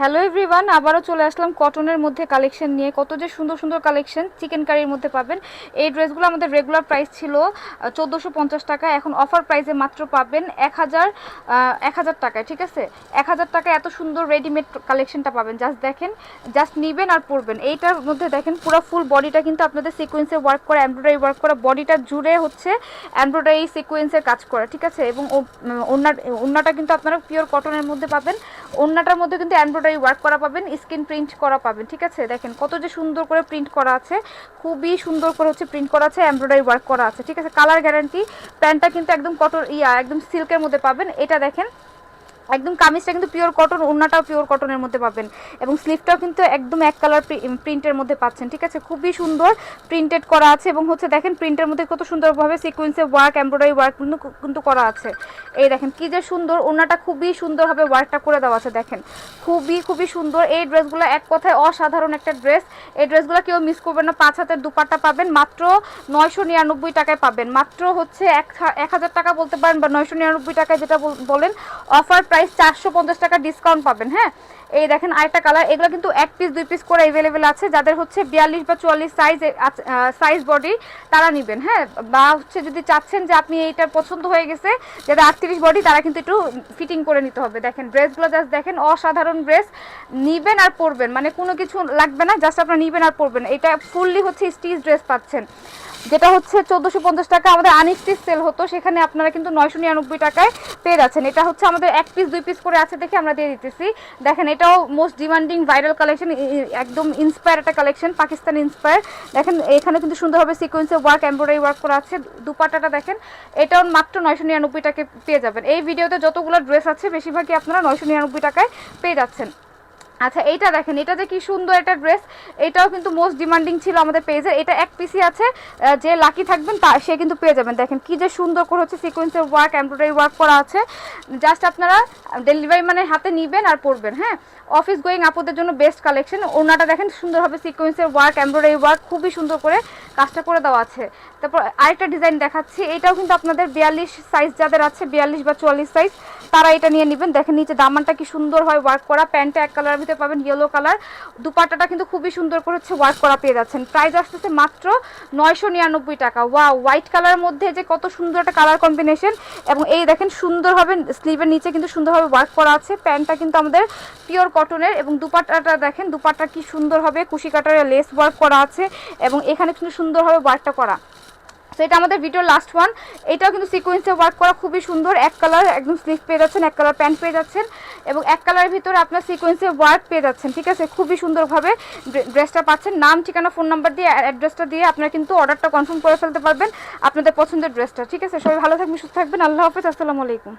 Hello everyone আবারও চলে আসলাম কটনের মধ্যে কালেকশন নিয়ে। কত যে সুন্দর সুন্দর কালেকশন চিকেন কারির মধ্যে পাবেন। এই ড্রেসগুলো আমাদের রেগুলার প্রাইস ছিল চোদ্দোশো টাকা। এখন অফার প্রাইসে মাত্র পাবেন এক হাজার এক হাজার টাকায়, ঠিক আছে? এক হাজার টাকায় এত সুন্দর রেডিমেড কালেকশনটা পাবেন। জাস্ট দেখেন জাস্ট নিবেন আর পরবেন। এইটার মধ্যে দেখেন, পুরো ফুল বডিটা কিন্তু আপনাদের সিকোয়েন্সে ওয়ার্ক করা এমব্রয়ডারি ওয়ার্ক করা বডিটা জুড়ে হচ্ছে এমব্রয়ডারি সিকোয়েন্সের কাজ করা, ঠিক আছে? এবং ওনার ওনাটা কিন্তু আপনারা পিওর কটনের মধ্যে পাবেন। ওনাটার মধ্যে কিন্তু এমব্রয়ডারি ওয়ার্ক করা পাবেন স্ক্রিন প্রিন্ট করা পাবেন, ঠিক আছে? দেখেন কত যে সুন্দর করে প্রিন্ট করা আছে, খুবই সুন্দর করে হচ্ছে প্রিন্ট করা আছে এমব্রয়ডারি ওয়ার্ক করা আছে, ঠিক আছে? কালার গ্যারান্টি প্যান্টটা কিন্তু একদম কটন, ইয়া, একদম সিল্কের মধ্যে পাবেন। এটা দেখেন একদম কামিজটা কিন্তু পিওর কটন ওড়নাটাও পিওর কটনের মধ্যে পাবেন। এবং স্লিভটাও কিন্তু একদম এক কালার প্রিন্টের মধ্যে পাচ্ছেন, ঠিক আছে? খুবই সুন্দর প্রিন্টেড করা আছে এবং হচ্ছে দেখেন প্রিন্টের মধ্যে কত সুন্দরভাবে সিকোয়েন্সে ওয়ার্ক এমব্রয়ডারি ওয়ার্ক কিন্তু করা আছে। এই দেখেন কি যে সুন্দর, ওড়নাটা খুবই সুন্দরভাবে ওয়ার্কটা করে দেওয়া আছে, দেখেন। খুবই খুবই সুন্দর। এই ড্রেসগুলো এক কথায় অসাধারণ একটা ড্রেস। এই ড্রেসগুলো কেউ মিস করবেন না, পাঁচ হাতের দুপাট্টা পাবেন, মাত্র নয়শো নিরানব্বই টাকায় পাবেন। মাত্র হচ্ছে এক হাজার টাকা বলতে পারেন বা নয়শো নিরানব্বই টাকায় যেটা বলেন অফার প্রাইস চারশো পঞ্চাশ টাকা ডিসকাউন্ট পাবেন হ্যাঁ? এই দেখেন আরেকটা কালার এগুলো কিন্তু এক পিস দুই পিস করে অ্যাভেলেবেল আছে। যাদের হচ্ছে বিয়াল্লিশ বা চুয়াল্লিশ সাইজ সাইজ বডি তারা নেবেন হ্যাঁ? বা হচ্ছে যদি চাচ্ছেন যে আপনি এইটা পছন্দ হয়ে গেছে, যাদের আটত্রিশ বডি তারা কিন্তু একটু ফিটিং করে নিতে হবে। দেখেন ড্রেসগুলো জাস্ট দেখেন, অসাধারণ ড্রেস নিবেন আর পরবেন মানে কোনো কিছু লাগবে না জাস্ট আপনার নিবেন আর পরবেন। এটা ফুললি হচ্ছে স্টিচ ড্রেস পাচ্ছেন। যেটা হচ্ছে চোদ্দোশো পঞ্চাশ টাকা, আমাদের আনস্টিচ সেল হতো, সেখানে আপনারা কিন্তু নয়শো নিরানব্বই টাকায় পেয়ে যাচ্ছেন। এটা হচ্ছে আমাদের এক পিস দুই পিস করে আছে দেখে আমরা দিয়ে দিতেছি। দেখেন, এটাও মোস্ট ডিমান্ডিং ভাইরাল কালেকশন একদম ইন্সপায়ার একটা কালেকশন পাকিস্তান ইন্সপায়ার দেখেন, এখানে কিন্তু সুন্দরভাবে সিকোয়েন্সে ওয়ার্ক এমব্রয়ডারি ওয়ার্ক করা আছে। দুপাটাটা দেখেন, এটাও মাত্র নয়শো নিরানব্বই টাকায় পেয়ে যাবেন। এই ভিডিওতে যতগুলো ড্রেস আছে, বেশিরভাগই আপনারা নয়শো নিরানব্বই টাকায় পেয়ে যাচ্ছেন। আচ্ছা এইটা দেখেন, এটা যে কি সুন্দর একটা ড্রেস, এটাও কিন্তু মোস্ট ডিমান্ডিং ছিল আমাদের পেজের এটা এক পিসি আছে যে লাকি থাকবেন, তা সে কিন্তু পেয়ে যাবেন। দেখেন কি যে সুন্দর করে হচ্ছে সিকোয়েন্সের ওয়ার্ক এমব্রয়ডারি ওয়ার্ক করা আছে। জাস্ট আপনারা ডেলিভারি মানে হাতে নিবেন আর পরবেন হ্যাঁ? অফিস গোয়িং আপুদের জন্য বেস্ট কালেকশন ওনাটা দেখেন সুন্দরভাবে সিকোয়েন্সের ওয়ার্ক এমব্রয়ডারি ওয়ার্ক খুবই সুন্দর করে কাজটা করে দেওয়া আছে। তারপর আরেকটা ডিজাইন দেখাচ্ছি, এটাও কিন্তু আপনাদের বিয়াল্লিশ সাইজ যাদের আছে, বিয়াল্লিশ বা চুয়াল্লিশ সাইজ তারা এটা নিয়ে নেবেন। দেখেন নিচে দামানটা কি সুন্দর হয় ওয়ার্ক করা, প্যান্টটা এক কালারের ভিতরে পাবেন ইয়েলো কালার দুপাটাটা কিন্তু খুবই সুন্দর করে হচ্ছে ওয়ার্ক করা পেয়ে যাচ্ছেন। প্রাইস আসতেছে মাত্র নয়শো নিরানব্বই টাকা। ওয়া হোয়াইট কালারের মধ্যে যে কত সুন্দর একটা কালার কম্বিনেশন এবং এই দেখেন সুন্দরভাবে স্লিভের নিচে কিন্তু সুন্দরভাবে ওয়ার্ক করা আছে। প্যান্টটা কিন্তু আমাদের পিওর কটনের এবং দুপাটাটা দেখেন, দুপাটটা কি সুন্দর হবে, কুশি কাটারে লেস ওয়ার্ক করা আছে। এবং এখানে কিন্তু সুন্দরভাবে ওয়ার্কটা করা। সো এটা আমাদের ভিডিওর লাস্ট ওয়ান এটাও কিন্তু সিকোয়েন্সে ওয়ার্ক করা খুবই সুন্দর। এক কালার একদম স্লিভ পেয়ে যাচ্ছেন, এক কালার প্যান্ট পেয়ে যাচ্ছেন। এবং এক কালারের ভিতরে আপনার সিকোয়েন্সে ওয়ার্ক পেয়ে যাচ্ছেন, ঠিক আছে? খুবই সুন্দরভাবে ড্রেসটা পাচ্ছেন। নাম, ঠিকানা ফোন নাম্বার দিয়ে অ্যাড্রেসটা দিয়ে আপনারা কিন্তু অর্ডারটা কনফার্ম করে ফেলতে পারবেন আপনাদের পছন্দের ড্রেসটা, ঠিক আছে? সবাই ভালো থাকবেন, সুস্থ থাকবেন। আল্লাহ হাফেজ, আসসালামু আলাইকুম।